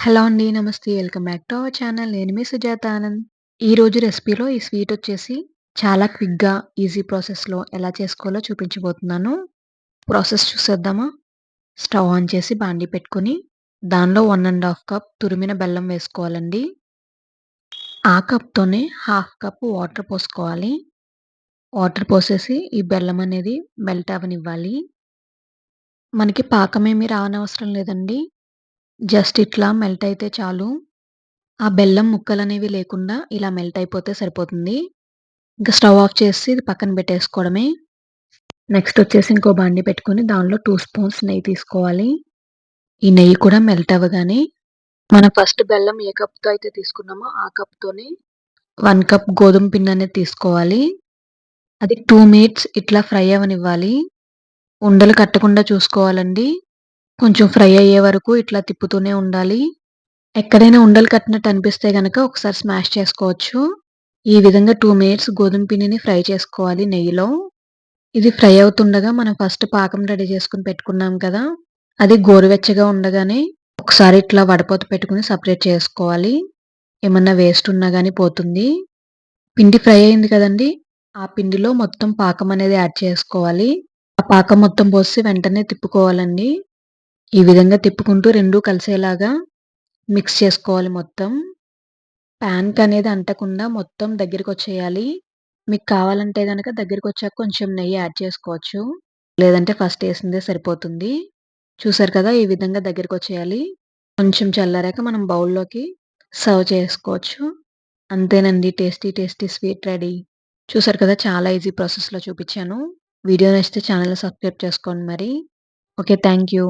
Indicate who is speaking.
Speaker 1: Hello అండి. నమస్తే. Welcome back to our channel. నేను మీ సుజాత ఆనంద్. ఈరోజు రెసిపీలో ఈ స్వీట్ వచ్చేసి చాలా క్విక్‌గా, ఈజీ ప్రాసెస్‌లో ఎలా చేసుకోవాలో చూపించబోతున్నాను. ప్రాసెస్ చూసేద్దామా? స్టవ్ ఆన్ చేసి బాండీ పెట్టుకొని, దానిలో వన్ అండ్ హాఫ్ కప్ తురిమిన బెల్లం వేసుకోవాలండి. ఆ కప్‌తోనే హాఫ్ కప్ వాటర్ పోసుకోవాలి. వాటర్ పోసేసి ఈ బెల్లం అనేది మెల్ట్ అవనివ్వాలి మనకి పాకమేమి రానవసరం లేదండి. జస్ట్ ఇట్లా మెల్ట్ అయితే చాలు. ఆ బెల్లం ముక్కలు అనేవి లేకుండా ఇలా మెల్ట్ అయిపోతే సరిపోతుంది. ఇంకా స్టవ్ ఆఫ్ చేసి ఇది పక్కన పెట్టేసుకోవడమే. నెక్స్ట్ వచ్చేసి ఇంకో బండి పెట్టుకొని దానిలో టూ స్పూన్స్ నెయ్యి తీసుకోవాలి. ఈ నెయ్యి కూడా మెల్ట్ అవ్వగానే మనం ఫస్ట్ బెల్లం ఏ కప్‌తో అయితే తీసుకున్నామో ఆ కప్‌తోనే వన్ కప్ గోధుమ పిండి అనేది తీసుకోవాలి. అది టూ మినిట్స్ ఇట్లా ఫ్రై అవ్వనివ్వాలి. ఉండలు కట్టకుండా చూసుకోవాలండి. కొంచెం ఫ్రై అయ్యే వరకు ఇట్లా తిప్పుతూనే ఉండాలి. ఎక్కడైనా ఉండలు కట్టినట్టు అనిపిస్తే గనక ఒకసారి స్మాష్ చేసుకోవచ్చు. ఈ విధంగా టూ మినిట్స్ గోధుమ పిండిని ఫ్రై చేసుకోవాలి నెయ్యిలో. ఇది ఫ్రై అవుతుండగా మనం ఫస్ట్ పాకం రెడీ చేసుకొని పెట్టుకున్నాం కదా! అది గోరువెచ్చగా ఉండగానే ఒకసారి ఇట్లా వడపోత పెట్టుకొని సపరేట్ చేసుకోవాలి. ఏమన్నా వేస్ట్ ఉన్నా కానీ పోతుంది. పిండి ఫ్రై అయింది కదండీ! ఆ పిండిలో మొత్తం పాకం అనేది యాడ్ చేసుకోవాలి. ఆ పాకం మొత్తం పోసి వెంటనే తిప్పుకోవాలండి. ఈ విధంగా తిప్పుకుంటూ రెండూ కలిసేలాగా మిక్స్ చేసుకోవాలి మొత్తం. ప్యాన్‌కనేది అంటకుండా మొత్తం దగ్గరికొచ్చేయాలి. మీకు కావాలంటే కనుక దగ్గరికి వచ్చాక కొంచెం నెయ్యి యాడ్ చేసుకోవచ్చు. లేదంటే ఫస్ట్ వేసిందే సరిపోతుంది. చూసారు కదా! ఈ విధంగా దగ్గరికొచ్చేయాలి. కొంచెం చల్లారాక మనం బౌల్‌లోకి సర్వ్ చేసుకోవచ్చు. అంతేనండి టేస్టీ టేస్టీ స్వీట్ రెడీ. చూసారు కదా! చాలా ఈజీ ప్రాసెస్‌లో చూపించాను వీడియో నచ్చితే ఛానల్ సబ్స్క్రైబ్ చేసుకోండి మరి. ఓకే. Thank you.